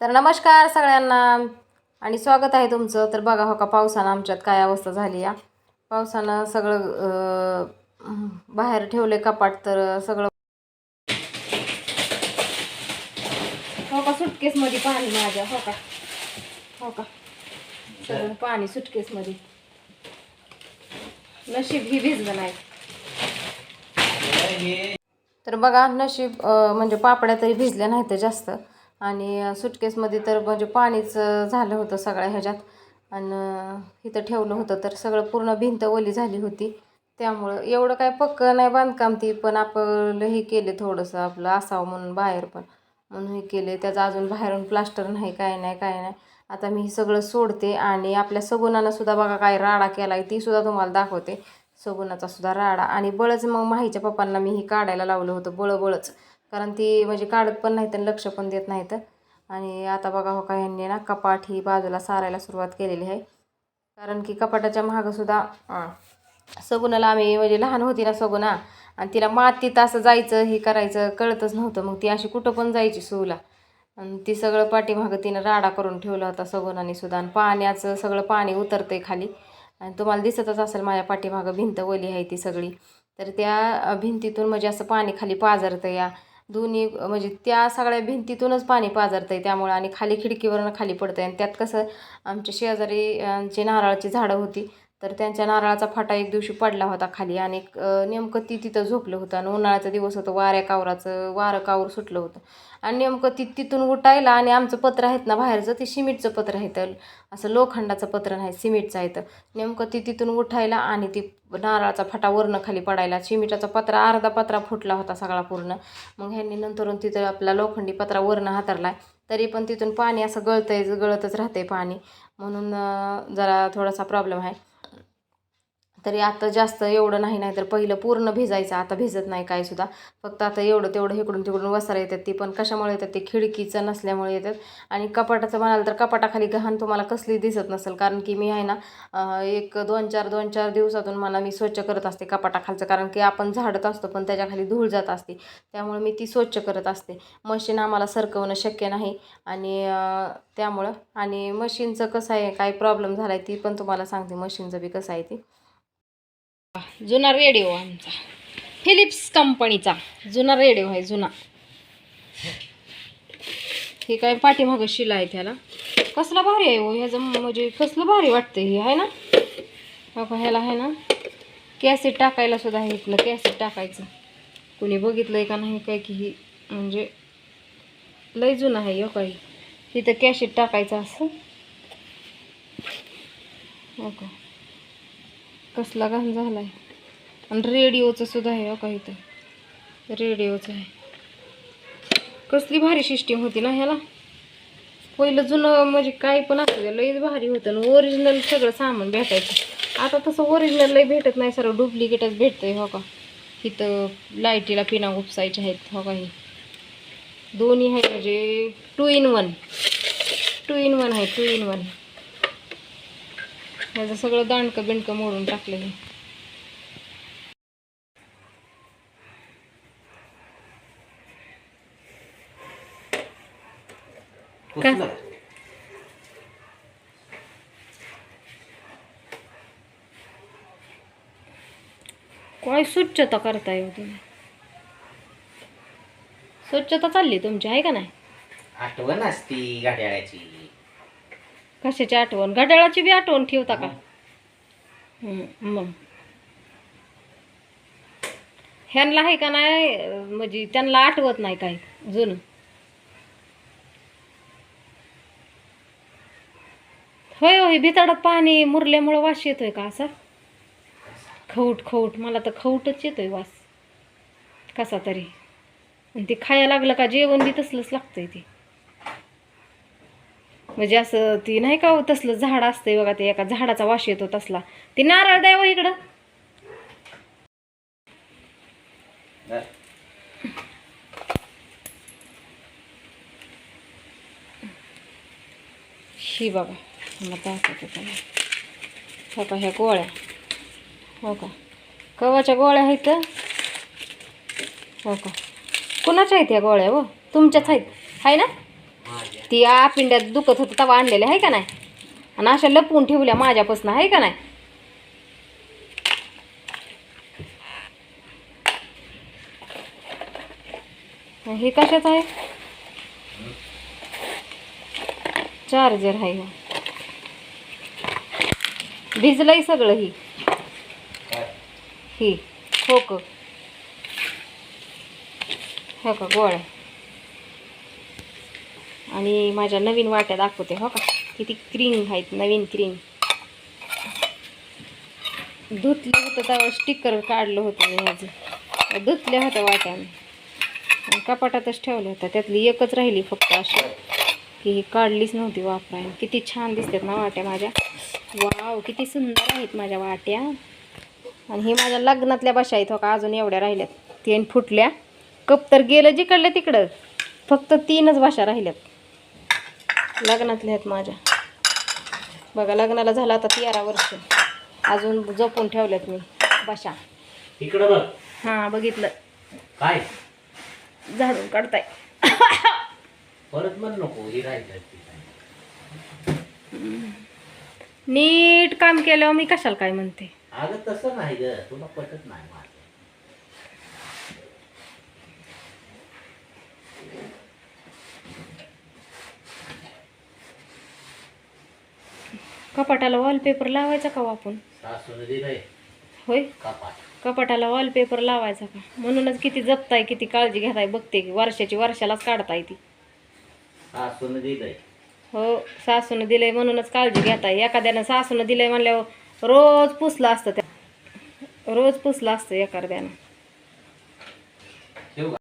तर नमस्कार सगळ्यांना. आणि स्वागत आहे तुमचं. तर बघा हो का पावसानं आमच्यात काय अवस्था झाली या. पावसानं सगळं बाहेर ठेवले कपाट तर सगळं हो का सुटकेसमध्ये पाणी माझ्या हो का? हो का? सगळं पाणी सुटकेसमध्ये नशीब ही भिजलं नाही. तर बघा नशीब म्हणजे पापड्या तरी भिजल्या नाही तर जास्त. आणि सुटकेसमध्ये तर म्हणजे पाणीच झालं होतं सगळ्या ह्याच्यात. आणि इथं ठेवलं होतं तर सगळं पूर्ण भिंत ओली झाली होती. त्यामुळं एवढं काय पक्क नाही बांधकाम ती पण आपलं हे केले थोडंसं आपलं असावं म्हणून बाहेर पण. म्हणून हे केले. त्याचं अजून बाहेरून प्लास्टर नाही काय नाही काय नाही. आता मी हे सगळं सोडते आणि आपल्या सगुणानं सुद्धा बघा काय राडा केला आहे ती सुद्धा तुम्हाला दाखवते. सगुणाचा सुद्धा राडा. आणि बळच मग माहीच्या पप्पांना मी ही काढायला लावलं होतं बळबळच. कारण ती म्हणजे काढत पण नाहीत आणि लक्ष पण देत नाहीत. आणि आता बघा हो का ह्यांनी ना कपाट ही बाजूला सारायला सुरुवात केलेली आहे. कारण की कपाटाच्या मागंसुद्धा सगुणाला आम्ही म्हणजे लहान होती ना सगुणा आणि तिला मातीत असं जायचं हे करायचं कळतच नव्हतं. मग ती अशी कुठं पण जायची सूला आणि ती सगळं पाठीमागं तिनं राडा करून ठेवला होता सगुणाने सुद्धा. आणि पाण्याचं सगळं पाणी उतरतं आहे खाली. आणि तुम्हाला दिसतच असेल माझ्या पाठीमागं भिंत ओली आहे ती सगळी. तर त्या भिंतीतून म्हणजे असं पाणी खाली पाझरतं या. दोन्ही म्हणजे त्या सगळ्या भिंतीतूनच पाणी पाझरतं आहे त्यामुळं आणि खाली खिडकीवरनं खाली पडतं आहे आणि त्यात कसं आमच्या शेजारी जे नारळाची झाडं होती तर त्यांच्या नारळाचा फाटा एक दिवशी पडला होता खाली आणि एक, नेमकं ती तिथं झोपलं होतं आणि उन्हाळ्याचा दिवस होतं वाऱ्या कावराचं वारं कावर सुटलं होतं. आणि नेमकं ती तिथून उठायला आणि आमचं पत्र आहेत ना बाहेरचं ते सिमेंटचं पत्र आहे तर असं लोखंडाचं पत्र नाही सिमेंटचं आहे तर नेमकं ती तिथून उठायला आणि ती नारळाचा फाटा वरनं खाली पडायला सिमेंटाचा पत्रा अर्धा पत्रा फुटला होता सगळा पूर्ण. मग ह्यांनी नंतरून तिथं आपला लोखंडी पत्रा वरनं हातरला तरी पण तिथून पाणी असं गळतंय गळतच राहतंय पाणी. म्हणून जरा थोडासा प्रॉब्लेम आहे. तरी आता जास्त एवढं नाही नाही तर पहिलं पूर्ण भिजायचं आता भिजत नाही काय सुद्धा. फक्त आता एवढं तेवढं इकडून तिकडून वसारा येतात ती पण कशामुळे येतात ते खिडकीचं नसल्यामुळे येतात. आणि कपाटाचं म्हणाल तर कपाटाखाली गहाण तुम्हाला कसली दिसत नसेल कारण की मी आहे ना एक दोन चार दोन चार दिवसातून मला मी स्वच्छ करत असते कपाटाखालचं कारण की आपण झाडत असतो पण त्याच्याखाली धूळ जात असते. त्यामुळे मी ती स्वच्छ करत असते. मशीन आम्हाला सरकवणं शक्य नाही आणि त्यामुळं. आणि मशीनचं कसं आहे काय प्रॉब्लेम झाला आहे ती पण तुम्हाला सांगते मशीनचं बी कसं आहे ती. जुना रेडिओ आमचा. फिलिप्स कंपनीचा जुना रेडिओ आहे जुना. हे काय पाठीमागं शिला आहे त्याला? कसला भारी आहे हो ह्याचं म्हणजे कसलं भारी वाटतं हे आहे ना? हो ह्याला आहे ना? कॅसेट टाकायला सुद्धा आहे इथलं कॅसेट टाकायचं. कुणी बघितलंय का नाही काय की ही म्हणजे लय जुनं आहे हो काही. तिथं कॅसेट टाकायचं असं. हो कसला घाण झाला आहे आणि रेडिओचं सुद्धा आहे हो का इथं? रेडिओचं आहे. कसली भारी सिस्टीम होती ना ह्याला. पहिलं जुनं म्हणजे काही पण असू लईच भारी होतं आणि ओरिजिनल सगळं सामान भेटायचं. आता तसं ओरिजिनल लई भेटत नाही सर्व डुप्लिकेटच भेटतंय हो का. इथं लाईटीला पिना उपसायच्या आहेत हो का हे. दोन्ही आहे म्हणजे two in one two in one आहे टू इन वन ह्याचं सगळं दांडकं बिंडकं मोडून टाकलं पुसलं काय? स्वच्छता करताय हो तुम्ही? स्वच्छता चालली तुमची आहे का नाही? आठवण असती गाड्याची कशाची आठवण? घड्याळाची बी आठवण ठेवता का? मग. ह्यांना आहे का नाही म्हणजे त्यांना आठवत नाही काय जुनं? होय होय भिताडात पाणी मुरल्यामुळं वास येतोय का असा? खऊट खऊट मला तर खऊटच येतोय वास. कसा तरी. आणि ते खायला लागलं का जेवण बी तसलंच लागतंय ते. म्हणजे असं ती नाही का हो, तसलं झाड असतंय बघा ते एका झाडाचा वास येतो तसला. ते नारळ द्यावं इकडं. शी बाबा मला हो का ह्या गोळ्या. हो का? कवाच्या गोळ्या आहेत. हो का? कुणाच्या आहेत ह्या गोळ्या व तुमच्याच आहेत. आहे ना? ती आपिंड्यात दुखत होतं तवा आणलेल्या आहे का नाही? आणि अशा लपवून ठेवल्या माझ्यापासून आहे का नाही? हे कशाचं आहे? चार्जर आहे हो. भिजलंय सगळं ही. ही खोक. हो का गोळ्या. आणि माझ्या नवीन वाट्या दाखवते हो का? किती क्रीम आहेत नवीन क्रीम धुतलं होतं त्यावर स्टिकर काढलं होतं मी ह्याचं धुतल्या होत्या वाट्याने. कपाटातच ठेवल्या होत्या. त्यातली एकच राहिली फक्त अशी की ही काढलीच नव्हती वापरायला. किती छान दिसतात ना वाट्या माझ्या. वाव किती सुंदर आहेत माझ्या वाट्या. आणि हे माझ्या लग्नातल्या बशा आहेत हो का? अजून एवढ्या राहिल्यात. तीन फुटल्या. कप तर गेलं जिकडलं तिकडं. फक्त तीनच भाषा राहिल्यात. लग्नातल्या आहेत माझ्या. बघा लग्नाला झालं आता तेरा वर्ष. अजून जपून ठेवल्यात मी. बशा. इकडं बघ. हां बघितलं. काय? झाडून काढताय. परत म्हण नको ही नीट काम केल्यावर मी कशाला काय म्हणते? अगं तसं नाही ग. तुला पटत नाही माझं कपाटाला वॉलपेपर लावायचा का हो आपण? सासून दिलंय. होय? कपाट. कपाटाला वॉलपेपर लावायचा का? म्हणूनच किती जपताय किती काळजी घेताय बघते की वर्षाची वर्षालाच काढताय ती. हो सासूनं दिलंय म्हणूनच काळजी घेताय. एखाद्यानं सासूनं दिलंय म्हणल्यावर रोज पुसलं असतं त्या रोज पुसलं असतं एखाद्यानं ठेवू का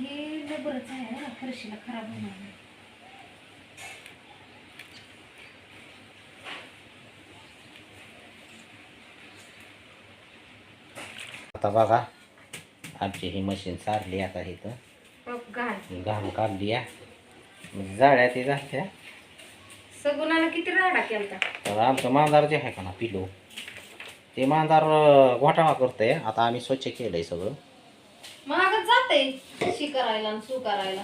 हे बरंच आहे ना फरशीला खराब होणार आता बघा आमची ही मशीन सारली आता इथं. घाण घाम काढली म्हणजे जाळ्या ते झाल्या सगुणानं किती राडा केलता? तर आमचं मांदार जे आहे का ना पिलो ते मांदार अं, घोटाळा करतंय. आता आम्ही स्वच्छ केलंय सगळं. महागच जाते करायला आणि सू करायला.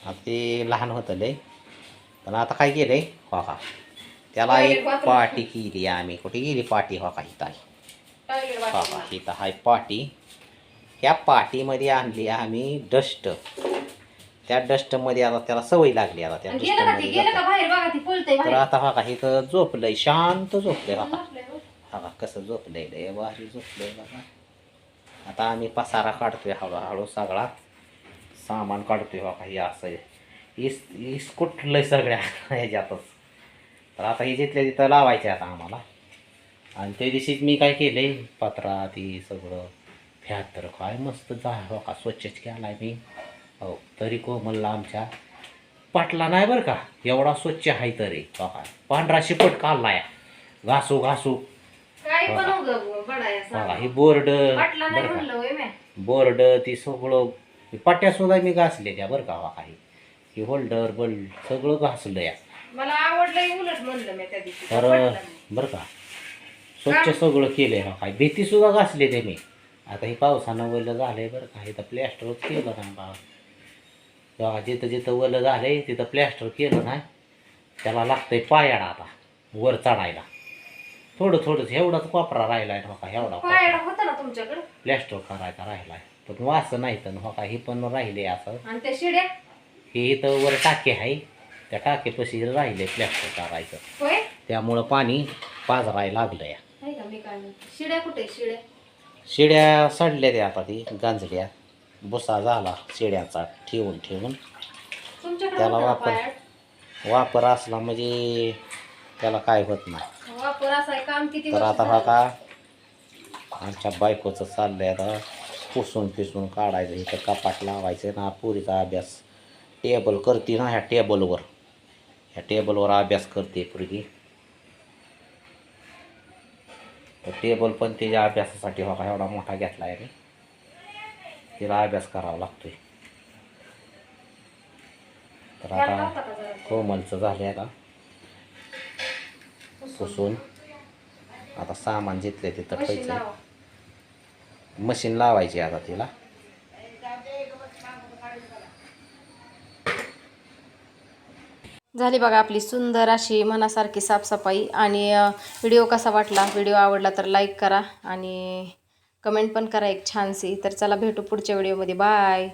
आता ते लहान होतं लय. पण आता काय केलंय? हो का. त्याला एक. पाटी केली आम्ही. कुठे गेली पाटी? हो का इथं हो का इथं आहे पाटी. ह्या पाटीमध्ये आणली आम्ही डस्ट. त्या डस्टमध्ये आता त्याला सवय लागली आता त्या डस्टमध्ये तर आता हा का इथं झोपलंय शांत झोपलंय बघा. हो. हा कसं झोपलंय लय भारी झोपलंय बघा. आता आम्ही पसारा काढतोय हळूहळू सगळा. सामान काढतोय बघा हे असं. इस इस कुठलंय सगळ्या ह्याच्यातच. तर आता हे जिथल्या तिथं लावायचे आता आम्हाला. आणि त्या दिवशीच मी काय केलंय? पत्रा ती सगळं. फॅत तर काय मस्त जा का स्वच्छच केलाय मी. हो तरी कोमलला आमच्या पाटला नाही बरं का? एवढा स्वच्छ आहे तरी. हो का पांढरा शिपट काढलाय. घासू घासू. काय पण बघा. ही बोर्ड बरं का. बोर्ड ती सगळं पट्ट्या सुद्धा मी घासले त्या बरं का काही. ही होल्डर बल्ड सगळं घासलं या मला आवडलंय उलट म्हणलं मी त्या दिवशी. तर. बरं का? स्वच्छ सगळं केलंय हा काय. भीती सुद्धा घासले ते मी. आता हे पावसानं वलं झालंय बरं का. इथं प्लॅस्टरच केलं नाही बा बघा जिथं जिथं वलं झालंय तिथं प्लॅस्टर केलं नाही. त्याला लागतंय पायाडा आता वर चढायला. थोडं थोडंच एवढाच कोपरा राहिलाय ना का एवढा होतं ना तुमच्याकडे? प्लॅस्टर करायचा राहिलाय. पण वास नाही तर हो का हे पण राहिले असं. आणि त्या शिड्या? हे इथं वर टाके आहे. त्या टाकेपाशी राहिले प्लॅस्टर करायचं. त्यामुळं पाणी पाजरायला लागलं या आहे का मी काय म्हणते शिड्या कुठे आहेत, शिड्या? शिड्या सडल्या त्या आता ती गांजल्या. भुसा झाला शिड्याचा ठेवून ठेवून. तुमच्याकडे त्याला होतं वापर. वापर असला म्हणजे त्याला काय होत नाही. वापर असा आहे काम किती तर वर्ष आता झालं? बघा आमच्या बायकोचं चाललंय आता. पुसून पिसून काढायचं इथं कपाट लावायचं ना पुरीचा अभ्यास. टेबल करते ना ह्या टेबलवर ह्या टेबलवर अभ्यास करते पुरगी. तर टेबल पण तिच्या अभ्यासासाठी हो का एवढा मोठा घेतला आहे मी. तिला अभ्यास करावा लागतोय. तर आता? कोमलचं झाले आता. पुसून. आता सामान जिथले तिथं ठेवायचं. मशीन लावायची आता तिला. झाली बघा आपली सुंदर अशी मनासारखी साफसफाई. आणि व्हिडिओ कसा वाटला? व्हिडिओ आवडला तर लाईक करा आणि कमेंट पण करा एक छानशी. तर चला भेटू पुढच्या व्हिडिओमध्ये. बाय